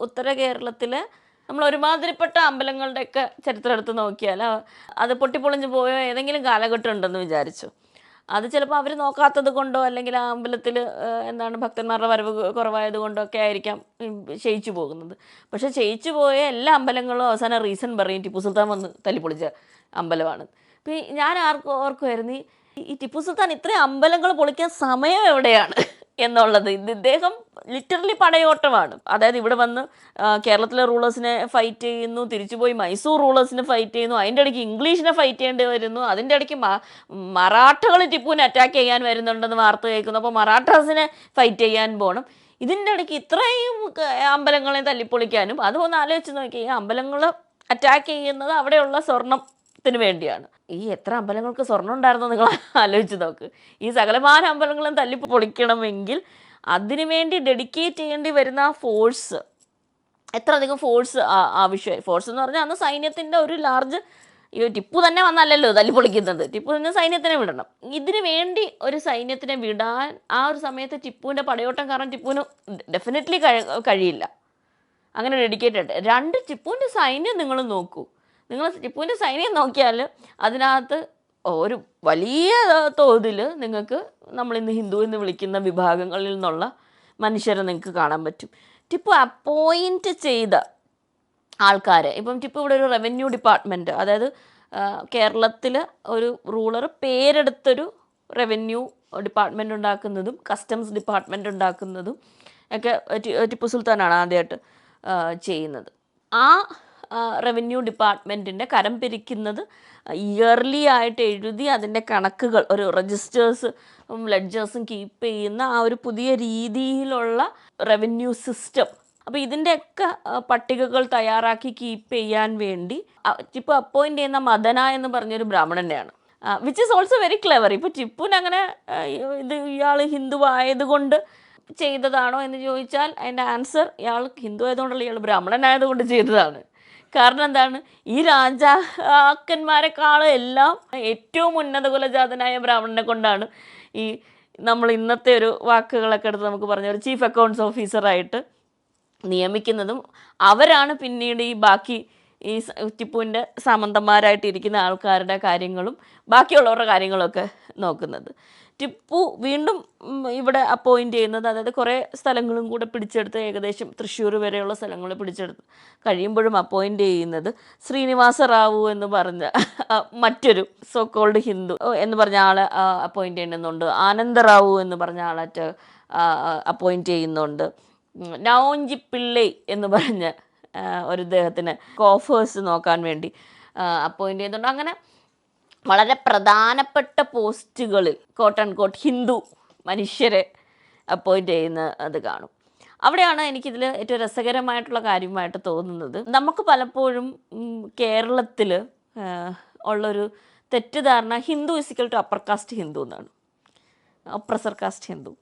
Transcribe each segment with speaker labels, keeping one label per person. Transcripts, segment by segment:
Speaker 1: ഉത്തര കേരളത്തിൽ നമ്മൾ ഒരുമാതിരിപ്പെട്ട അമ്പലങ്ങളുടെയൊക്കെ ചരിത്രം എടുത്ത് നോക്കിയാൽ അത് പൊട്ടിപ്പൊളിഞ്ഞു പോയോ ഏതെങ്കിലും കാലഘട്ടം ഉണ്ടെന്ന് വിചാരിച്ചു. അത് ചിലപ്പോൾ അവർ നോക്കാത്തത് കൊണ്ടോ അല്ലെങ്കിൽ ആ അമ്പലത്തിൽ എന്താണ് ഭക്തന്മാരുടെ വരവ് കുറവായത് കൊണ്ടോ ഒക്കെ ആയിരിക്കാം ക്ഷയിച്ചു പോകുന്നത്. പക്ഷേ ക്ഷയിച്ചു പോയ എല്ലാ അമ്പലങ്ങളും അവസാനം റീസൺ പറയും ടിപ്പു സുൽത്താൻ വന്ന് തല്ലിപ്പൊളിച്ച അമ്പലമാണ്. ഇപ്പം ഞാൻ ആർക്കും ഓർക്കുമായിരുന്നു ഈ- ടിപ്പു സുൽത്താൻ ഇത്രയും അമ്പലങ്ങൾ പൊളിക്കാൻ സമയം എവിടെയാണ് എന്നുള്ളത്? ഇത് ഇദ്ദേഹം ലിറ്ററലി പടയോട്ടമാണ്. അതായത് ഇവിടെ വന്ന് കേരളത്തിലെ റൂളേഴ്സിനെ ഫൈറ്റ് ചെയ്യുന്നു തിരിച്ചുപോയി മൈസൂർ റൂളേഴ്സിനെ ഫൈറ്റ് ചെയ്യുന്നു അതിന്റെ ഇടയ്ക്ക് ഇംഗ്ലീഷിനെ ഫൈറ്റ് ചെയ്യേണ്ടി വരുന്നു അതിന്റെ ഇടയ്ക്ക് മറാഠകൾ ടിപ്പുവിനെ അറ്റാക്ക് ചെയ്യാൻ വരുന്നുണ്ടെന്ന് വാർത്ത കേൾക്കുന്നു. അപ്പോൾ മറാഠാസിനെ ഫൈറ്റ് ചെയ്യാൻ പോകണം ഇതിന്റെ ഇടയ്ക്ക് ഇത്രയും അമ്പലങ്ങളെ തല്ലിപ്പൊളിക്കാനും അതൊന്ന് ആലോചിച്ച് നോക്കി ഈ അമ്പലങ്ങൾ അറ്റാക്ക് ചെയ്യുന്നത് അവിടെയുള്ള സ്വർണത്തിന് വേണ്ടിയാണ്. ഈ എത്ര അമ്പലങ്ങൾക്ക് സ്വർണം ഉണ്ടായിരുന്നു നിങ്ങൾ ആലോചിച്ച് നോക്ക്. ഈ സകലമാന അമ്പലങ്ങളും തല്ലി പൊളിക്കണമെങ്കിൽ അതിനു വേണ്ടി ഡെഡിക്കേറ്റ് ചെയ്യേണ്ടി വരുന്ന ഫോഴ്സ് എത്ര അധികം ഫോഴ്സ് ആവശ്യമായി ഫോഴ്സ് എന്ന് പറഞ്ഞാൽ അന്ന് സൈന്യത്തിന്റെ ഒരു ലാർജ് ഈ ടിപ്പു തന്നെ വന്നല്ലല്ലോ തല്ലിപ്പൊളിക്കുന്നത് ടിപ്പു തന്നെ സൈന്യത്തിനെ വിടണം. ഇതിനു വേണ്ടി ഒരു സൈന്യത്തിനെ വിടാൻ ആ ഒരു സമയത്ത് ടിപ്പുവിന്റെ പടയോട്ടം കാരണം ടിപ്പുവിന് ഡെഫിനറ്റ്ലി കഴിയില്ല. അങ്ങനെ ഡെഡിക്കേറ്റഡ് രണ്ട് ടിപ്പുവിന്റെ സൈന്യം നിങ്ങൾ നോക്കൂ. നിങ്ങൾ ടിപ്പുവിന്റെ സൈനിയം നോക്കിയാൽ അതിനകത്ത് ഒരു വലിയ തോതിൽ നിങ്ങൾക്ക് നമ്മളിന്ന് ഹിന്ദു എന്ന് വിളിക്കുന്ന വിഭാഗങ്ങളിൽ നിന്നുള്ള മനുഷ്യരെ നിങ്ങൾക്ക് കാണാൻ പറ്റും. ടിപ്പു അപ്പോയിന്റ് ചെയ്ത ആൾക്കാരെ ഇപ്പം ടിപ്പു ഇവിടെ ഒരു റവന്യൂ ഡിപ്പാർട്ട്മെന്റ് അതായത് കേരളത്തിൽ ഒരു റൂളർ പേരെടുത്തൊരു റവന്യൂ ഡിപ്പാർട്ട്മെന്റ് ഉണ്ടാക്കുന്നതും കസ്റ്റംസ് ഡിപ്പാർട്ട്മെന്റ് ഉണ്ടാക്കുന്നതും ഒക്കെ ടിപ്പു സുൽത്താനാണ് ആദ്യമായിട്ട് ചെയ്യുന്നത്. ആ റവന്യൂ ഡിപ്പാർട്ട്മെന്റിന്റെ കരം പിരിക്കുന്നത് ഇയർലി ആയിട്ട് എഴുതി അതിന്റെ കണക്കുകൾ ഒരു രജിസ്റ്റേഴ്സ് ലെഡ്ജേഴ്സും കീപ്പ് ചെയ്യുന്ന ആ ഒരു പുതിയ രീതിയിലുള്ള റവന്യൂ സിസ്റ്റം അപ്പോൾ ഇതിന്റെയൊക്കെ പട്ടികകൾ തയ്യാറാക്കി കീപ്പ് ചെയ്യാൻ വേണ്ടി ടിപ്പു അപ്പോയിന്റ് ചെയ്യുന്ന മദന എന്ന് പറഞ്ഞൊരു ബ്രാഹ്മണനെയാണ്. Which is also very clever ഇപ്പോൾ ടിപ്പുവിന് അങ്ങനെ ഇത് ഇയാൾ ഹിന്ദു ആയതുകൊണ്ട് ചെയ്തതാണോ എന്ന് ചോദിച്ചാൽ അതിന്റെ ആൻസർ ഇയാൾ ഹിന്ദു ആയതുകൊണ്ടല്ല ഇയാൾ ബ്രാഹ്മണനായതുകൊണ്ട് ചെയ്തതാണ്. കാരണം എന്താണ്? ഈ രാജാക്കന്മാരെക്കാളും എല്ലാം ഏറ്റവും ഉന്നത കുലജാതനായ ബ്രാഹ്മണനെ കൊണ്ടാണ് ഈ നമ്മൾ ഇന്നത്തെ ഒരു വാക്കുകളൊക്കെ എടുത്ത് നമുക്ക് പറഞ്ഞ ഒരു ചീഫ് അക്കൗണ്ട്സ് ഓഫീസറായിട്ട് നിയമിക്കുന്നതും അവരാണ് പിന്നീട് ഈ ബാക്കി ഈ ടിപ്പുവിന്റെ സാമന്തന്മാരായിട്ട് ഇരിക്കുന്ന ആൾക്കാരുടെ കാര്യങ്ങളും ബാക്കിയുള്ളവരുടെ കാര്യങ്ങളൊക്കെ നോക്കുന്നത്. ടിപ്പു വീണ്ടും ഇവിടെ അപ്പോയിന്റ് ചെയ്യുന്നത് അതായത് കുറേ സ്ഥലങ്ങളും കൂടെ പിടിച്ചെടുത്ത് ഏകദേശം തൃശ്ശൂർ വരെയുള്ള സ്ഥലങ്ങൾ പിടിച്ചെടുത്ത് കഴിയുമ്പോഴും അപ്പോയിന്റ് ചെയ്യുന്നത് ശ്രീനിവാസ റാവു എന്ന് പറഞ്ഞ മറ്റൊരു സോ കോൾഡ് ഹിന്ദു എന്ന് പറഞ്ഞ ആളെ അപ്പോയിന്റ് ചെയ്യുന്നുണ്ട്. ആനന്ദ റാവു എന്ന് പറഞ്ഞ ആളെ അപ്പോയിന്റ് ചെയ്യുന്നുണ്ട്. നൗഞ്ചി പിള്ളൈ എന്ന് പറഞ്ഞ ഒരു ഇദ്ദേഹത്തിന് കോഫേഴ്സ് നോക്കാൻ വേണ്ടി അപ്പോയിന്റ് ചെയ്യുന്നുണ്ട് അങ്ങനെ വളരെ പ്രധാനപ്പെട്ട പോസ്റ്റുകളിൽ കോട്ട് ആൻഡ് കോട്ട് ഹിന്ദു മനുഷ്യരെ അപ്പോയിന്റ് ചെയ്യുന്ന അത് കാണും. അവിടെയാണ് എനിക്കിതിൽ ഏറ്റവും രസകരമായിട്ടുള്ള കാര്യമായിട്ട് തോന്നുന്നത്. നമുക്ക് പലപ്പോഴും കേരളത്തിൽ ഉള്ളൊരു തെറ്റിദ്ധാരണ Hindu is equal to upper caste Hindu എന്നാണ്. അപ്രസർ കാസ്റ്റ് ഹിന്ദു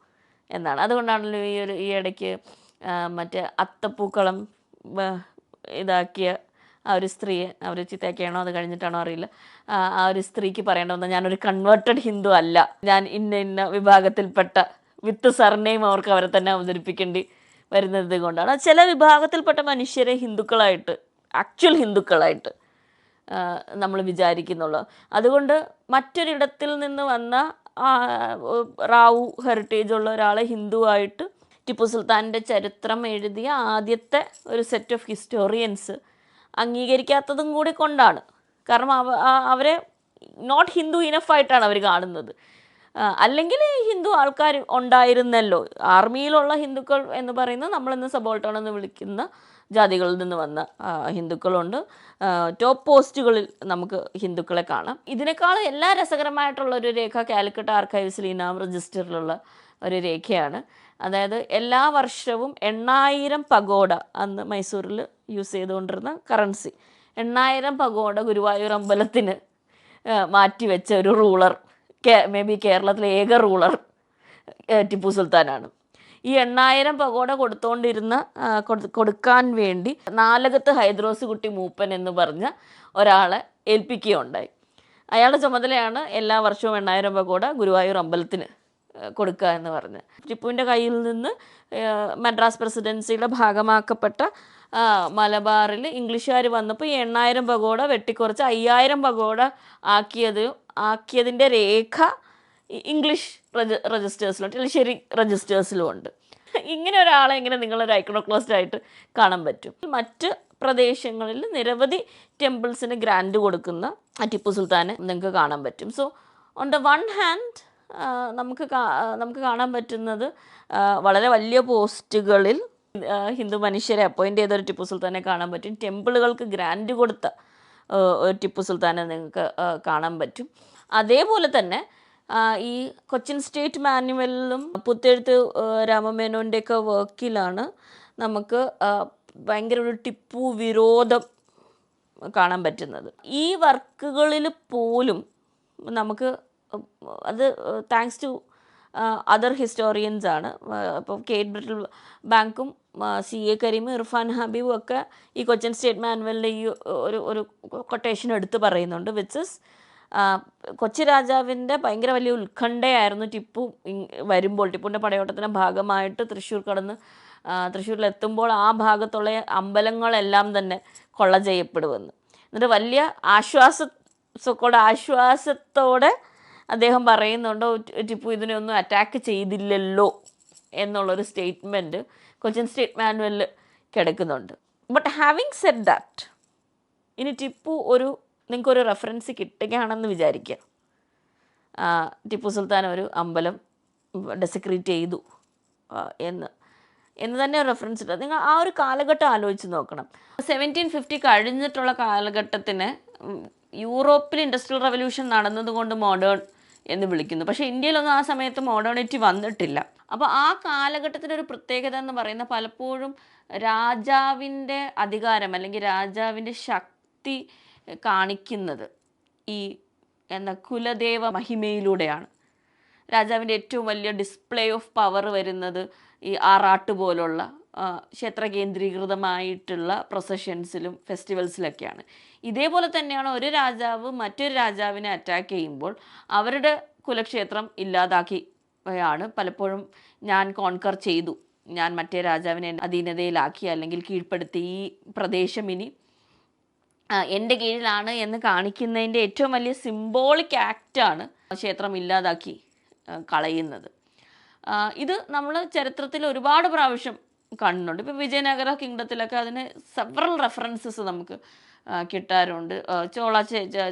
Speaker 1: എന്നാണ്. അതുകൊണ്ടാണല്ലോ ഈ ഒരു ഈ ഇടയ്ക്ക് മറ്റേ അത്തപ്പൂക്കളം ഇതാക്കിയ ആ ഒരു സ്ത്രീയെ അവർ ചിത്തയൊക്കെയാണോ അത് കഴിഞ്ഞിട്ടാണോ അറിയില്ല. ആ ഒരു സ്ത്രീക്ക് പറയേണ്ട ഞാനൊരു കൺവേർട്ടഡ് ഹിന്ദു അല്ല. ഞാൻ ഇന്ന ഇന്ന വിഭാഗത്തിൽപ്പെട്ട വിത്ത് സർനെയും അവർക്ക് അവരെ തന്നെ അവതരിപ്പിക്കേണ്ടി വരുന്നത് കൊണ്ടാണ്. ചില വിഭാഗത്തിൽപ്പെട്ട മനുഷ്യരെ ഹിന്ദുക്കളായിട്ട് ആക്ച്വൽ ഹിന്ദുക്കളായിട്ട് നമ്മൾ വിചാരിക്കുന്നുള്ളൂ. അതുകൊണ്ട് മറ്റൊരിടത്തിൽ നിന്ന് വന്ന റാവു ഹെറിറ്റേജ് ഉള്ള ഒരാളെ ഹിന്ദുവായിട്ട് ടിപ്പു സുൽത്താന്റെ ചരിത്രം എഴുതിയ ആദ്യത്തെ ഒരു സെറ്റ് ഓഫ് ഹിസ്റ്റോറിയൻസ് അംഗീകരിക്കാത്തതും കൂടി കൊണ്ടാണ്. കാരണം അവ അവരെ നോട്ട് ഹിന്ദു ഇനഫായിട്ടാണ് അവർ കാണുന്നത്. അല്ലെങ്കിൽ ഹിന്ദു ആൾക്കാർ ഉണ്ടായിരുന്നല്ലോ. ആർമിയിലുള്ള ഹിന്ദുക്കൾ എന്ന് പറയുന്നത് നമ്മളിന്ന് സബോൾട്ടോൺ എന്ന് വിളിക്കുന്ന ജാതികളിൽ നിന്ന് വന്ന ഹിന്ദുക്കളുണ്ട്. ടോപ്പ് പോസ്റ്റുകളിൽ നമുക്ക് ഹിന്ദുക്കളെ കാണാം. ഇതിനേക്കാൾ എല്ലാ രസകരമായിട്ടുള്ള ഒരു രേഖ കാലിക്കട്ട് ആർക്കൈവ്സിൽ ഇനാം രജിസ്റ്ററിലുള്ള ഒരു രേഖയാണ്. അതായത് എല്ലാ വർഷവും എണ്ണായിരം പഗോഡ അന്ന് മൈസൂരിൽ യൂസ് ചെയ്തുകൊണ്ടിരുന്ന കറൻസി എണ്ണായിരം പഗോഡ ഗുരുവായൂർ അമ്പലത്തിന് മാറ്റി മാറ്റിവെച്ച ഒരു റൂളർ കേ മേ ബി കേരളത്തിലെ ഏക റൂളർ ടിപ്പു സുൽത്താനാണ്. ഈ എണ്ണായിരം പകോട കൊടുത്തോണ്ടിരുന്ന കൊടുക്കാൻ വേണ്ടി നാലകത്ത് ഹൈദ്രോസ് കുട്ടി മൂപ്പൻ എന്ന് പറഞ്ഞ ഒരാളെ ഏൽപ്പിക്കുകയുണ്ടായി. അയാളുടെ ചുമതലയാണ് എല്ലാ വർഷവും എണ്ണായിരം പകോട ഗുരുവായൂർ അമ്പലത്തിന് കൊടുക്കുക എന്ന് പറഞ്ഞ്. ടിപ്പുവിന്റെ കയ്യിൽ നിന്ന് മദ്രാസ് പ്രസിഡൻസിയുടെ ഭാഗമാക്കപ്പെട്ട മലബാറിൽ ഇംഗ്ലീഷുകാർ വന്നപ്പോൾ ഈ എണ്ണായിരം പകോട വെട്ടിക്കുറച്ച് അയ്യായിരം പകോട ആക്കിയത് ആക്കിയതിന്റെ രേഖ ഇംഗ്ലീഷ് രജ രജിസ്റ്റേഴ്സിലുണ്ട് ശരി രജിസ്റ്റേഴ്സിലും ഉണ്ട്. ഇങ്ങനെ ഒരാളെ ഇങ്ങനെ നിങ്ങളൊരു ഐക്കണോക്ലോസ്റ്റ് ആയിട്ട് കാണാൻ പറ്റും. മറ്റ് പ്രദേശങ്ങളിൽ നിരവധി ടെമ്പിൾസിന് ഗ്രാൻഡ് കൊടുക്കുന്ന ടിപ്പു സുൽത്താനെ നിങ്ങൾക്ക് കാണാൻ പറ്റും. So on the one hand നമുക്ക് നമുക്ക് കാണാൻ പറ്റുന്നത് വളരെ വലിയ പോസ്റ്റുകളിൽ ഹിന്ദു മനുഷ്യരെ അപ്പോയിന്റ് ചെയ്ത ഒരു ടിപ്പു സുൽത്താനെ കാണാൻ പറ്റും. ടെമ്പിളുകൾക്ക് ഗ്രാൻഡ് കൊടുത്ത ഒരു ടിപ്പു സുൽത്താനെ നിങ്ങൾക്ക് കാണാൻ പറ്റും. അതേപോലെ തന്നെ ഈ കൊച്ചിൻ സ്റ്റേറ്റ് മാനുവലിലും പുത്തെഴുത്ത് രാമമേനോന്റെയൊക്കെ വർക്കിലാണ് നമുക്ക് ഭയങ്കര ഒരു ടിപ്പു വിരോധം കാണാൻ പറ്റുന്നത്. ഈ വർക്കുകളിൽ പോലും നമുക്ക് അത് താങ്ക്സ് ടു അതർ ഹിസ്റ്റോറിയൻസ് ആണ്. ഇപ്പോൾ കേറ്റ് ബ്രിട്ടിൽ ബാങ്കും സി എ കരീം ഇർഫാൻ ഹബീബും ഒക്കെ ഈ കൊച്ചിൻ സ്റ്റേറ്റ് മാനുവലിന്റെ ഈ ഒരു ഒരു കൊട്ടേഷൻ എടുത്ത് പറയുന്നുണ്ട് വിച്ചസ് കൊച്ചി രാജാവിന്റെ ഭയങ്കര വലിയ ഉത്കണ്ഠയായിരുന്നു ടിപ്പു വരുമ്പോൾ. ടിപ്പുവിന്റെ പടയോട്ടത്തിന്റെ ഭാഗമായിട്ട് തൃശ്ശൂർ കടന്ന് തൃശ്ശൂരിലെത്തുമ്പോൾ ആ ഭാഗത്തുള്ള അമ്പലങ്ങളെല്ലാം തന്നെ കൊള്ള ചെയ്യപ്പെടുമെന്ന് എന്നിട്ട് വലിയ ആശ്വാസ സൊക്കോടെ ആശ്വാസത്തോടെ അദ്ദേഹം പറയുന്നുണ്ടോ ടിപ്പു ഇതിനെ ഒന്നും അറ്റാക്ക് ചെയ്തില്ലല്ലോ എന്നുള്ളൊരു സ്റ്റേറ്റ്മെന്റ് കൊച്ചിൻ സ്റ്റേറ്റ് മാനുവലിൽ കിടക്കുന്നുണ്ട്. ബട്ട് ഹാവിങ് സെറ്റ് ദാറ്റ് ഇനി ടിപ്പു ഒരു നിങ്ങൾക്കൊരു റെഫറൻസ് കിട്ടുകയാണെന്ന് വിചാരിക്കുക. ടിപ്പു സുൽത്താൻ ഒരു അമ്പലം ഡെസിക്രേറ്റ് ചെയ്തു. എന്ന് എന്ന് തന്നെ റെഫറൻസ് ഇട്ടത് നിങ്ങൾ ആ ഒരു കാലഘട്ടം ആലോചിച്ച് നോക്കണം. സെവന്റീൻ ഫിഫ്റ്റി കഴിഞ്ഞിട്ടുള്ള കാലഘട്ടത്തിന് യൂറോപ്പിൽ ഇൻഡസ്ട്രിയൽ റവല്യൂഷൻ നടന്നതുകൊണ്ട് മോഡേൺ എന്ന് വിളിക്കുന്നു. പക്ഷേ ഇന്ത്യയിലൊന്നും ആ സമയത്ത് മോഡേണിറ്റി വന്നിട്ടില്ല. അപ്പോൾ ആ കാലഘട്ടത്തിന്റെ ഒരു പ്രത്യേകത എന്ന് പറയുന്ന പലപ്പോഴും രാജാവിന്റെ അധികാരം അല്ലെങ്കിൽ രാജാവിന്റെ ശക്തി കാണിക്കുന്നത് ഈ എന്ന കുലദേവ മഹിമയിലൂടെയാണ്. രാജാവിന്റെ ഏറ്റവും വലിയ ഡിസ്പ്ലേ ഓഫ് പവർ വരുന്നത് ഈ ആറാട്ട് പോലുള്ള ക്ഷേത്ര കേന്ദ്രീകൃതമായിട്ടുള്ള പ്രൊസഷൻസിലും ഫെസ്റ്റിവൽസിലൊക്കെയാണ് ഇതേപോലെ തന്നെയാണ് ഒരു രാജാവ് മറ്റൊരു രാജാവിനെ അറ്റാക്ക് ചെയ്യുമ്പോൾ അവരുടെ കുലക്ഷേത്രം ഇല്ലാതാക്കിയാണ്. പലപ്പോഴും ഞാൻ കോൺകർ ചെയ്തു. ഞാൻ മറ്റേ രാജാവിനെ അധീനതയിലാക്കി അല്ലെങ്കിൽ കീഴ്പ്പെടുത്തി ഈ പ്രദേശം ഇനി എന്റെ കീഴിലാണ് എന്ന് കാണിക്കുന്നതിന്റെ ഏറ്റവും വലിയ സിംബോളിക് ആക്റ്റാണ് ക്ഷേത്രം ഇല്ലാതാക്കി കളയുന്നത്. ഇത് നമ്മൾ ചരിത്രത്തിൽ ഒരുപാട് പ്രാവശ്യം കാണുന്നുണ്ട് ഇപ്പോൾ വിജയനഗര കിങ്ഡത്തിലൊക്കെ അതിന് സെവറൽ റെഫറൻസസ് നമുക്ക് കിട്ടാറുണ്ട്. ചോള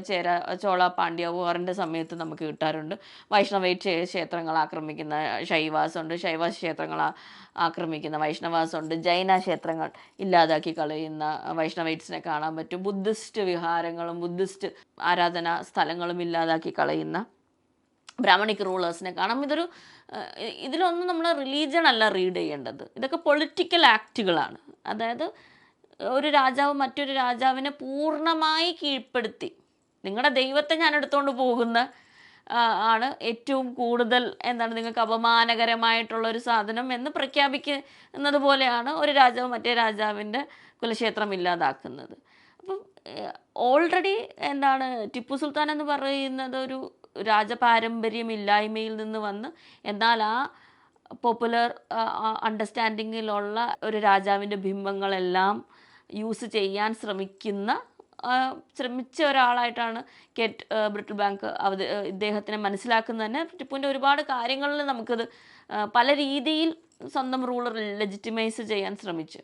Speaker 1: ചേര ചോള പാണ്ഡ്യ വാറിന്റെ സമയത്ത് നമുക്ക് കിട്ടാറുണ്ട്. വൈഷ്ണവ ക്ഷേ- ക്ഷേത്രങ്ങൾ ആക്രമിക്കുന്ന ശൈവാസുണ്ട് ശൈവാസ് ക്ഷേത്രങ്ങൾ ആക്രമിക്കുന്ന വൈഷ്ണവാസ് ഉണ്ട്. ജൈന ക്ഷേത്രങ്ങൾ ഇല്ലാതാക്കി കളയുന്ന വൈഷ്ണവൈറ്റ്സിനെ കാണാൻ പറ്റും. ബുദ്ധിസ്റ്റ് വിഹാരങ്ങളും ബുദ്ധിസ്റ്റ് ആരാധനാ സ്ഥലങ്ങളും ഇല്ലാതാക്കി കളയുന്ന ബ്രാഹ്മണിക് റൂളേഴ്സിനെ കാണാം. ഇതൊരു ഇതിലൊന്നും നമ്മൾ റിലീജിയൻ അല്ല റീഡ് ചെയ്യേണ്ടത്. ഇതൊക്കെ പൊളിറ്റിക്കൽ ആക്റ്റുകളാണ് അതായത് ഒരു രാജാവ് മറ്റൊരു രാജാവിനെ പൂർണമായി കീഴ്പ്പെടുത്തി. നിങ്ങളുടെ ദൈവത്തെ ഞാൻ എടുത്തുകൊണ്ട് പോകുന്ന ആണ് ഏറ്റവും കൂടുതൽ എന്താണ് നിങ്ങൾക്ക് അപമാനകരമായിട്ടുള്ള ഒരു സാധനം എന്ന് പ്രഖ്യാപിക്കുന്നത് പോലെയാണ് ഒരു രാജാവ് മറ്റേ രാജാവിന്റെ കുലക്ഷേത്രം ഇല്ലാതാക്കുന്നത്. അപ്പം ഓൾറെഡി എന്താണ് ടിപ്പു സുൽത്താൻ എന്ന് പറയുന്നത് ഒരു രാജപാരമ്പര്യമില്ലായ്മയിൽ നിന്ന് വന്ന് എന്നാൽ ആ പോപ്പുലർ അണ്ടർസ്റ്റാൻഡിങ്ങിലുള്ള ഒരു രാജാവിന്റെ ബിംബങ്ങളെല്ലാം യൂസ് ചെയ്യാൻ ശ്രമിക്കുന്ന ശ്രമിച്ച ഒരാളായിട്ടാണ് കെറ്റ് ബ്രിട്ടൽ ബാങ്ക് അവത് ആ, ഇദ്ദേഹത്തിനെ മനസ്സിലാക്കുന്നത് തന്നെ. ടിപ്പുവിന്റെ ഒരുപാട് കാര്യങ്ങളിൽ നമുക്കത് പല രീതിയിൽ സ്വന്തം റൂളർ ലെജിറ്റിമൈസ് ചെയ്യാൻ ശ്രമിച്ചു.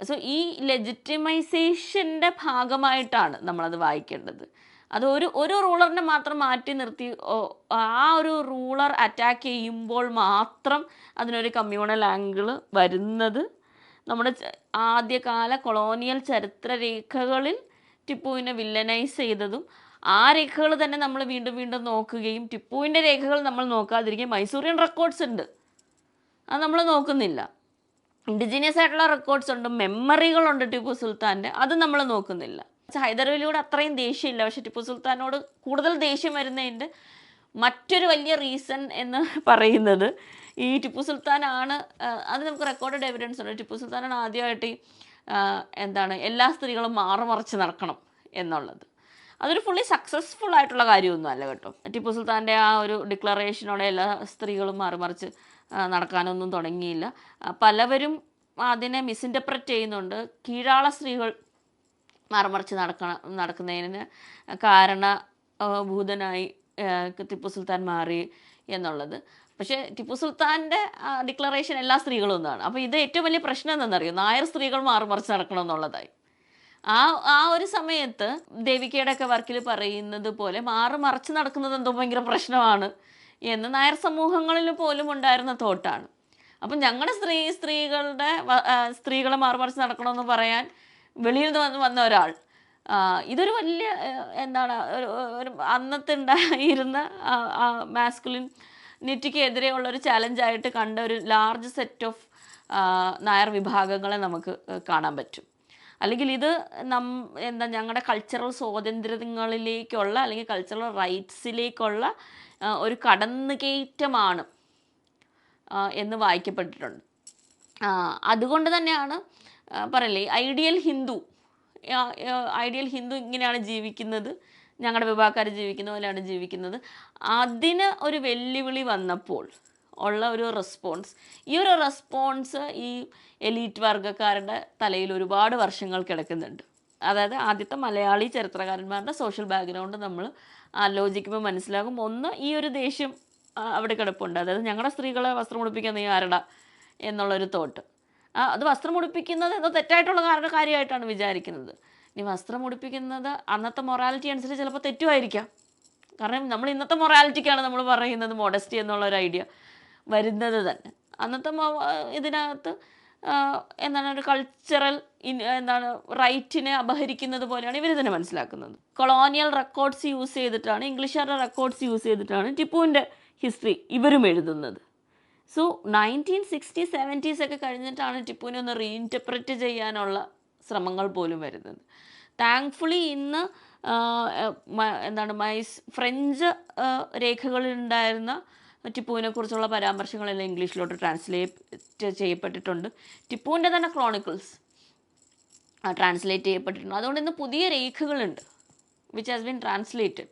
Speaker 1: സോ ഈ ലെജിറ്റിമൈസേഷന്റെ ഭാഗമായിട്ടാണ് നമ്മളത് വായിക്കേണ്ടത്. അത് ഒരു ഒരു റൂളറിനെ മാത്രം മാറ്റി നിർത്തി ആ ഒരു റൂളർ അറ്റാക്ക് ചെയ്യുമ്പോൾ മാത്രം അതിനൊരു കമ്മ്യൂണൽ ആംഗിൾ വരുന്നത്. നമ്മുടെ ആദ്യകാല കൊളോണിയൽ ചരിത്ര രേഖകളിൽ ടിപ്പുവിനെ വില്ലനൈസ് ചെയ്തതും ആ രേഖകൾ തന്നെ നമ്മൾ വീണ്ടും വീണ്ടും നോക്കുകയും ടിപ്പുവിന്റെ രേഖകൾ നമ്മൾ നോക്കാതിരിക്കുകയും മൈസൂറിയൻ റെക്കോർഡ്സ് ഉണ്ട്. അത് നമ്മൾ നോക്കുന്നില്ല. ഇൻഡിജീനിയസ് ആയിട്ടുള്ള റെക്കോർഡ്സ് ഉണ്ട് മെമ്മറികളുണ്ട് ടിപ്പു സുൽത്താന്റെ അത് നമ്മൾ നോക്കുന്നില്ല. ഹൈദരലിയോട് അത്രയും ദേഷ്യമില്ല. പക്ഷെ ടിപ്പു സുൽത്താനോട് കൂടുതൽ ദേഷ്യം വരുന്നതിന്റെ മറ്റൊരു വലിയ റീസൺ എന്ന് പറയുന്നത് ഈ ടിപ്പു സുൽത്താനാണ് അത് നമുക്ക് റെക്കോർഡഡ് എവിഡൻസ് ഉണ്ട്. ടിപ്പു സുൽത്താനാണ് ആദ്യമായിട്ട് എന്താണ് എല്ലാ സ്ത്രീകളും മാറുമറച്ച് നടക്കണം എന്നുള്ളത്. അതൊരു ഫുള്ളി സക്സസ്ഫുൾ ആയിട്ടുള്ള കാര്യമൊന്നും അല്ല കേട്ടോ. ടിപ്പു സുൽത്താന്റെ ആ ഒരു ഡിക്ലറേഷനോടെ എല്ലാ സ്ത്രീകളും മാറിമറിച്ച് നടക്കാനൊന്നും തുടങ്ങിയില്ല. പലവരും അതിനെ മിസ്ഇന്റർപ്രറ്റ് ചെയ്യുന്നുണ്ട്. കീഴാള സ്ത്രീകൾ മറമറിച്ച് നടക്കണം നടക്കുന്നതിന് കാരണ ആ, ഭൂതനായി ടിപ്പു സുൽത്താൻ മാറി എന്നുള്ളത്. പക്ഷേ ടിപ്പു സുൽത്താന്റെ ഡിക്ലറേഷൻ എല്ലാ സ്ത്രീകളും ഒന്നാണ്. അപ്പോൾ ഇത് ഏറ്റവും വലിയ പ്രശ്നം എന്തെന്നറിയോ നായർ സ്ത്രീകൾ മാറിമറിച്ച് നടക്കണം എന്നുള്ളതായി. ആ ആ ഒരു സമയത്ത് ദേവികയുടെ ഒക്കെ വർക്കിൽ പറയുന്നത് പോലെ മാറി മറച്ച് നടക്കുന്നത് എന്തോ ഭയങ്കര പ്രശ്നമാണ് എന്ന് നായർ സമൂഹങ്ങളിൽ പോലും ഉണ്ടായിരുന്ന തോട്ടാണ്. അപ്പം ഞങ്ങളുടെ സ്ത്രീ സ്ത്രീകളുടെ സ്ത്രീകളെ മാറിമറിച്ച് നടക്കണമെന്ന് പറയാൻ വെളിയിൽ നിന്ന് വന്ന് വന്ന ഒരാൾ. ഇതൊരു വലിയ എന്താണ് ഒരു അന്നത്തെ ഉണ്ടായിരുന്ന മാസ്കുലിൻ നെറ്റിക്കെതിരെയുള്ള ഒരു ചാലഞ്ചായിട്ട് കണ്ട ഒരു ലാർജ് സെറ്റ് ഓഫ് നായർ വിഭാഗങ്ങളെ നമുക്ക് കാണാൻ പറ്റും. അല്ലെങ്കിൽ ഇത് നം എന്താ ഞങ്ങളുടെ കൾച്ചറൽ സ്വാതന്ത്ര്യങ്ങളിലേക്കുള്ള അല്ലെങ്കിൽ കൾച്ചറൽ റൈറ്റ്സിലേക്കുള്ള ഒരു കടന്നുകയറ്റമാണ് കയറ്റമാണ് എന്ന് വായിക്കപ്പെട്ടിട്ടുണ്ട്. അതുകൊണ്ട് തന്നെയാണ് പറയില്ലേ ഐഡിയൽ ഹിന്ദു. ഐഡിയൽ ഹിന്ദു ഇങ്ങനെയാണ് ജീവിക്കുന്നത്. ഞങ്ങളുടെ വിഭാഗക്കാർ ജീവിക്കുന്ന പോലെയാണ് ജീവിക്കുന്നത്. അതിന് ഒരു വെല്ലുവിളി വന്നപ്പോൾ ഉള്ള ഒരു റെസ്പോൺസ് ഈ ഒരു റെസ്പോൺസ് ഈ എലീറ്റ് വർഗക്കാരുടെ തലയിൽ ഒരുപാട് വർഷങ്ങൾ കിടക്കുന്നുണ്ട്. അതായത് ആദ്യത്തെ മലയാളി ചരിത്രകാരന്മാരുടെ സോഷ്യൽ ബാക്ക്ഗ്രൗണ്ട് നമ്മൾ ആലോചിക്കുമ്പോൾ മനസ്സിലാകും. ഒന്ന് ഈ ഒരു ദേഷ്യം അവിടെ കിടപ്പുണ്ട്. അതായത് ഞങ്ങളുടെ സ്ത്രീകളെ വസ്ത്രം ഉടുപ്പിക്കാൻ നീ ആരടാ എന്നുള്ളൊരു തോട്ട് അത് വസ്ത്രം ഉടുപ്പിക്കുന്നത് എന്തോ തെറ്റായിട്ടുള്ള കാരണം കാര്യമായിട്ടാണ് വിചാരിക്കുന്നത്. ഇനി വസ്ത്രം ഉടുപ്പിക്കുന്നത് അന്നത്തെ മൊറാലിറ്റി അനുസരിച്ച് ചിലപ്പോൾ തെറ്റുമായിരിക്കാം. കാരണം നമ്മൾ ഇന്നത്തെ മൊറാലിറ്റിക്കാണ് നമ്മൾ പറയുന്നത് മോഡസ്റ്റി എന്നുള്ള ഒരു ഐഡിയ വരുന്നത് തന്നെ. അന്നത്തെ ഇതിനകത്ത് എന്താണ് ഒരു കൾച്ചറൽ എന്താണ് റൈറ്റിനെ അപഹരിക്കുന്നത് പോലെയാണ് ഇവർ ഇതിനെ മനസ്സിലാക്കുന്നത്. കൊളോണിയൽ റെക്കോർഡ്സ് യൂസ് ചെയ്തിട്ടാണ് ഇംഗ്ലീഷുകാരുടെ റെക്കോർഡ്സ് യൂസ് ചെയ്തിട്ടാണ് ടിപ്പുവിന്റെ ഹിസ്റ്ററി ഇവരും എഴുതുന്നത്. സോ നയന്റീൻ സിക്സ്റ്റി സെവന്റീസ് ഒക്കെ കഴിഞ്ഞിട്ടാണ് ടിപ്പുവിനെ ഒന്ന് റീഇന്റർപ്രറ്റ് ചെയ്യാനുള്ള ശ്രമങ്ങൾ പോലും വരുന്നത്. താങ്ക്ഫുള്ളി ഇന്ന് എന്താണ് മൈസ് ഫ്രഞ്ച് രേഖകളിലുണ്ടായിരുന്ന ടിപ്പുവിനെ കുറിച്ചുള്ള പരാമർശങ്ങളെല്ലാം ഇംഗ്ലീഷിലോട്ട് ട്രാൻസ്ലേറ്റ് ചെയ്യപ്പെട്ടിട്ടുണ്ട്. ടിപ്പുവിന്റെ തന്നെ ക്രോണിക്കിൾസ് ട്രാൻസ്ലേറ്റ് ചെയ്യപ്പെട്ടിട്ടുണ്ട്. അതുകൊണ്ട് ഇന്ന് പുതിയ രേഖകളുണ്ട് വിച്ച് ഹാസ് ബീൻ ട്രാൻസ്ലേറ്റഡ്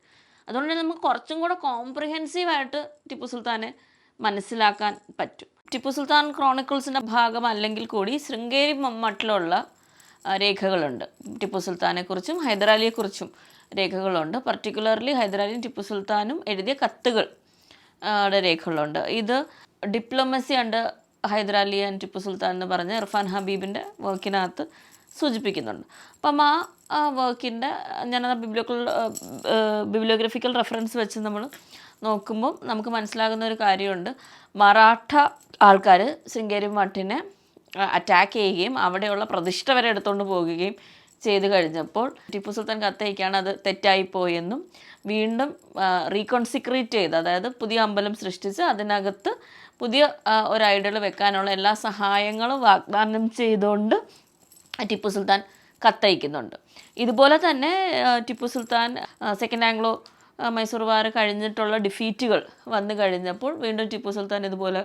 Speaker 1: അതുകൊണ്ട് തന്നെ നമുക്ക് കുറച്ചും കൂടെ കോംപ്രിഹെൻസീവായിട്ട് ടിപ്പു സുൽത്താനെ മനസ്സിലാക്കാൻ പറ്റും. ടിപ്പു സുൽത്താൻ ക്രോണിക്കിൾസിന്റെ ഭാഗമല്ലെങ്കിൽ കൂടി ശൃംഗേരി മട്ടിലുള്ള രേഖകളുണ്ട്. ടിപ്പു സുൽത്താനെക്കുറിച്ചും ഹൈദരാലിയെക്കുറിച്ചും രേഖകളുണ്ട്. പർട്ടിക്കുലർലി ഹൈദരാലിയും ടിപ്പു സുൽത്താനും എഴുതിയ കത്തുകൾ രേഖകളുണ്ട്. ഇത് ഡിപ്ലോമസി ഉണ്ട് ഹൈദരാലി ആൻഡ് ടിപ്പു സുൽത്താൻ എന്ന് പറഞ്ഞ ഇർഫാൻ ഹബീബിന്റെ വർക്കിനകത്ത് സൂചിപ്പിക്കുന്നുണ്ട്. അപ്പം ആ വർക്കിന്റെ ഞാനത് ബിബ്ലിയോക്കൽ ബിബ്ലിയോഗ്രഫിക്കൽ റെഫറൻസ് വെച്ച് നമ്മൾ നോക്കുമ്പോൾ നമുക്ക് മനസ്സിലാകുന്ന ഒരു കാര്യമുണ്ട്. മറാഠ ആൾക്കാർ ശൃംഗേരി മഠിനെ അറ്റാക്ക് ചെയ്യുകയും അവിടെയുള്ള പ്രതിഷ്ഠ വരെ എടുത്തുകൊണ്ട് പോകുകയും ചെയ്തു കഴിഞ്ഞപ്പോൾ ടിപ്പു സുൽത്താൻ കത്തയക്കാണ് അത് തെറ്റായിപ്പോയെന്നും വീണ്ടും റീകോൺസിക്രേറ്റ് ചെയ്ത് അതായത് പുതിയ അമ്പലം സൃഷ്ടിച്ച് അതിനകത്ത് പുതിയ ഒരു ഐഡിയൽ വെക്കാനുള്ള എല്ലാ സഹായങ്ങളും വാഗ്ദാനം ചെയ്തുകൊണ്ട് ടിപ്പു സുൽത്താൻ കത്തയക്കുന്നുണ്ട്. ഇതുപോലെ തന്നെ ടിപ്പു സുൽത്താൻ സെക്കൻഡ് ആംഗ്ലോ ആ, മൈസൂർ വാർ കഴിഞ്ഞിട്ടുള്ള ഡിഫീറ്റുകൾ വന്നു കഴിഞ്ഞപ്പോൾ വീണ്ടും ടിപ്പു സുൽത്താൻ ഇതുപോലെ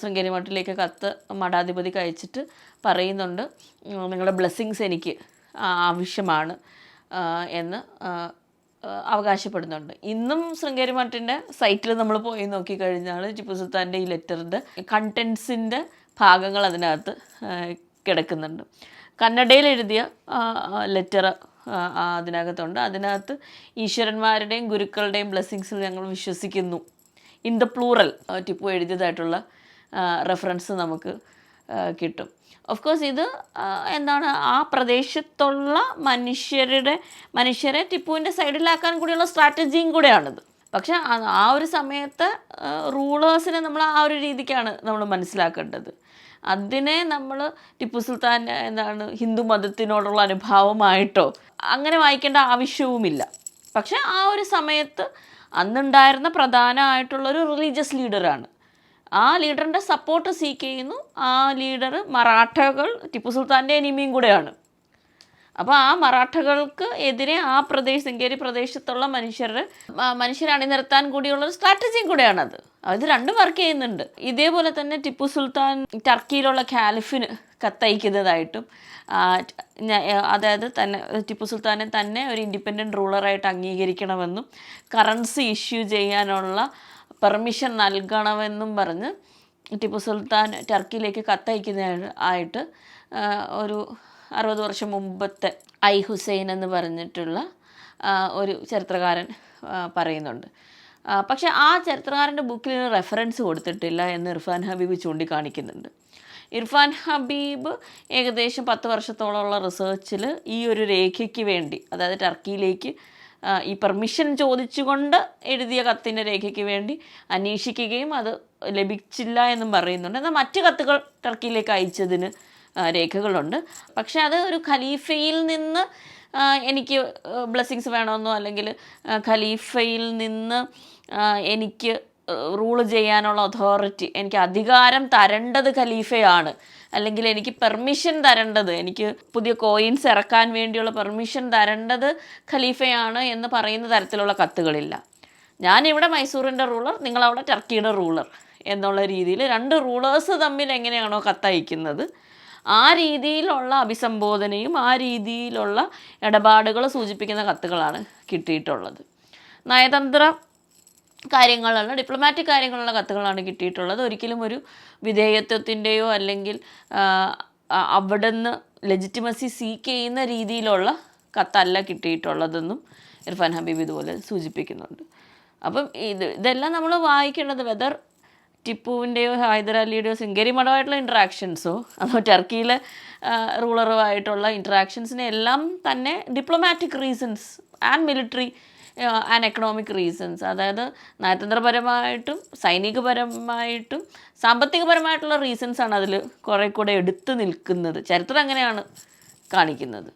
Speaker 1: ശൃംഗേരി മഠത്തിലേക്ക് കത്ത് മഠാധിപതിക്ക് അയച്ചിട്ട് പറയുന്നുണ്ട് നിങ്ങളുടെ ബ്ലെസ്സിങ്സ് എനിക്ക് ആവശ്യമാണ് എന്ന് അവകാശപ്പെടുന്നുണ്ട്. ഇന്നും ശൃംഗേരി മഠത്തിന്റെ സൈറ്റിൽ നമ്മൾ പോയി നോക്കിക്കഴിഞ്ഞാൽ ടിപ്പു സുൽത്താന്റെ ഈ ലെറ്ററിന്റെ കണ്ടൻസിന്റെ ഭാഗങ്ങൾ അതിനകത്ത് കിടക്കുന്നുണ്ട്. കന്നഡയിൽ എഴുതിയ ലെറ്റർ അതിനകത്തുണ്ട്. അതിനകത്ത് ഈശ്വരന്മാരുടെയും ഗുരുക്കളുടെയും ബ്ലെസ്സിങ്സിൽ ഞങ്ങൾ വിശ്വസിക്കുന്നു. ഇൻ ദ പ്ലൂറൽ ടിപ്പു എഴുതിയതായിട്ടുള്ള റെഫറൻസ് നമുക്ക് കിട്ടും. ഓഫ് കോഴ്സ് ഇത് എന്താണ് ആ പ്രദേശത്തുള്ള മനുഷ്യരുടെ മനുഷ്യരെ ടിപ്പുവിന്റെ സൈഡിലാക്കാൻ കൂടിയുള്ള സ്ട്രാറ്റജിയും കൂടെയാണിത്. പക്ഷെ ആ- ഒരു സമയത്ത് റൂളേഴ്സിനെ നമ്മൾ ആ ഒരു രീതിക്കാണ് നമ്മൾ മനസ്സിലാക്കേണ്ടത്. അതിനെ നമ്മൾ ടിപ്പു സുൽത്താൻ എന്താണ് ഹിന്ദു മതത്തിനോടുള്ള അനുഭാവമായിട്ടോ അങ്ങനെ വായിക്കേണ്ട ആവശ്യവുമില്ല. പക്ഷെ ആ ഒരു സമയത്ത് അന്നുണ്ടായിരുന്ന പ്രധാനമായിട്ടുള്ളൊരു റിലീജിയസ് ലീഡറാണ് ആ ലീഡറിന്റെ സപ്പോർട്ട് സീക്ക് ചെയ്യുന്നു. ആ ലീഡർ മറാഠകൾ ടിപ്പു സുൽത്താന്റെ എനിമിയും കൂടെയാണ്. അപ്പോൾ ആ മറാഠകൾക്ക് എതിരെ ആ പ്രദേശ ശൃംഗേരി പ്രദേശത്തുള്ള മനുഷ്യർ മനുഷ്യരെ അണിനിരത്താൻ കൂടിയുള്ള ഒരു സ്ട്രാറ്റജിയും കൂടെയാണത്. അത് രണ്ടും വർക്ക് ചെയ്യുന്നുണ്ട്. ഇതേപോലെ തന്നെ ടിപ്പു സുൽത്താൻ ടർക്കിയിലുള്ള കാലിഫിന് കത്തയക്കുന്നതായിട്ടും അതായത് തന്നെ ടിപ്പു സുൽത്താനെ തന്നെ ഒരു ഇൻഡിപെൻഡന്റ് റൂളറായിട്ട് അംഗീകരിക്കണമെന്നും കറൻസി ഇഷ്യൂ ചെയ്യാനുള്ള പെർമിഷൻ നൽകണമെന്നും പറഞ്ഞ് ടിപ്പു സുൽത്താൻ ടർക്കിയിലേക്ക് കത്തയക്കുന്ന ആയിട്ട് ഒരു അറുപത് വർഷം മുമ്പത്തെ ഐ ഹുസൈൻ എന്ന് പറഞ്ഞിട്ടുള്ള ഒരു ചരിത്രകാരൻ പറയുന്നുണ്ട്. പക്ഷേ ആ ചരിത്രകാരന്റെ ബുക്കിൽ റെഫറൻസ് കൊടുത്തിട്ടില്ല എന്ന് ഇർഫാൻ ഹബീബ് ചൂണ്ടിക്കാണിക്കുന്നുണ്ട്. ഇർഫാൻ ഹബീബ് ഏകദേശം പത്ത് വർഷത്തോളമുള്ള റിസർച്ചിൽ ഈ ഒരു രേഖയ്ക്ക് വേണ്ടി അതായത് ടർക്കിയിലേക്ക് ഈ പെർമിഷൻ ചോദിച്ചുകൊണ്ട് എഴുതിയ കത്തിന്റെ രേഖയ്ക്ക് വേണ്ടി അന്വേഷിക്കുകയും അത് ലഭിച്ചില്ല എന്നും പറയുന്നുണ്ട്. എന്നാൽ മറ്റ് കത്തുകൾ ടർക്കിയിലേക്ക് അയച്ചതിന് രേഖകളുണ്ട്. പക്ഷെ അത് ഒരു ഖലീഫയിൽ നിന്ന് എനിക്ക് ബ്ലെസ്സിങ്സ് വേണമെന്നോ അല്ലെങ്കിൽ ഖലീഫയിൽ നിന്ന് എനിക്ക് റൂൾ ചെയ്യാനുള്ള അതോറിറ്റി എനിക്ക് അധികാരം തരേണ്ടത് ഖലീഫയാണ്. അല്ലെങ്കിൽ എനിക്ക് പെർമിഷൻ തരേണ്ടത് എനിക്ക് പുതിയ കോയിൻസ് ഇറക്കാൻ വേണ്ടിയുള്ള പെർമിഷൻ തരേണ്ടത് ഖലീഫയാണ് എന്ന് പറയുന്ന തരത്തിലുള്ള കത്തുകളില്ല. ഞാനിവിടെ മൈസൂറിന്റെ റൂളർ നിങ്ങളവിടെ ടർക്കിയുടെ റൂളർ എന്നുള്ള രീതിയിൽ രണ്ട് റൂളേഴ്സ് തമ്മിൽ എങ്ങനെയാണോ കത്തയക്കുന്നത്. ആ രീതിയിലുള്ള അഭിസംബോധനയും ആ രീതിയിലുള്ള ഇടപാടുകൾ സൂചിപ്പിക്കുന്ന കത്തുകളാണ് കിട്ടിയിട്ടുള്ളത്. നയതന്ത്ര കാര്യങ്ങളുള്ള ഡിപ്ലോമാറ്റിക് കാര്യങ്ങളുള്ള കത്തുകളാണ് കിട്ടിയിട്ടുള്ളത്. ഒരിക്കലും ഒരു വിധേയത്വത്തിന്റെയോ അല്ലെങ്കിൽ അവിടുന്ന് ലെജിറ്റിമസി സീക്ക് ചെയ്യുന്ന രീതിയിലുള്ള കത്തല്ല കിട്ടിയിട്ടുള്ളതെന്നും ഇർഫാൻ ഹബീബ് ഇതുപോലെ സൂചിപ്പിക്കുന്നുണ്ട്. അപ്പം ഇത് ഇതെല്ലാം നമ്മൾ വായിക്കേണ്ടത് വെദർ ടിപ്പുവിന്റെയോ ഹൈദരാലിയുടെയോ സിംഗരി മഠമായിട്ടുള്ള ഇൻട്രാക്ഷൻസോ അതോ ടർക്കിയിലെ റൂളറുമായിട്ടുള്ള ഇൻട്രാക്ഷൻസിനെ എല്ലാം തന്നെ diplomatic reasons and military and economic reasons അതായത് നയതന്ത്രപരമായിട്ടും സൈനികപരമായിട്ടും സാമ്പത്തികപരമായിട്ടുള്ള റീസൺസാണ് അതിൽ കുറേ കൂടെ എടുത്തു നിൽക്കുന്നത്. ചരിത്രം അങ്ങനെയാണ് കാണിക്കുന്നത്.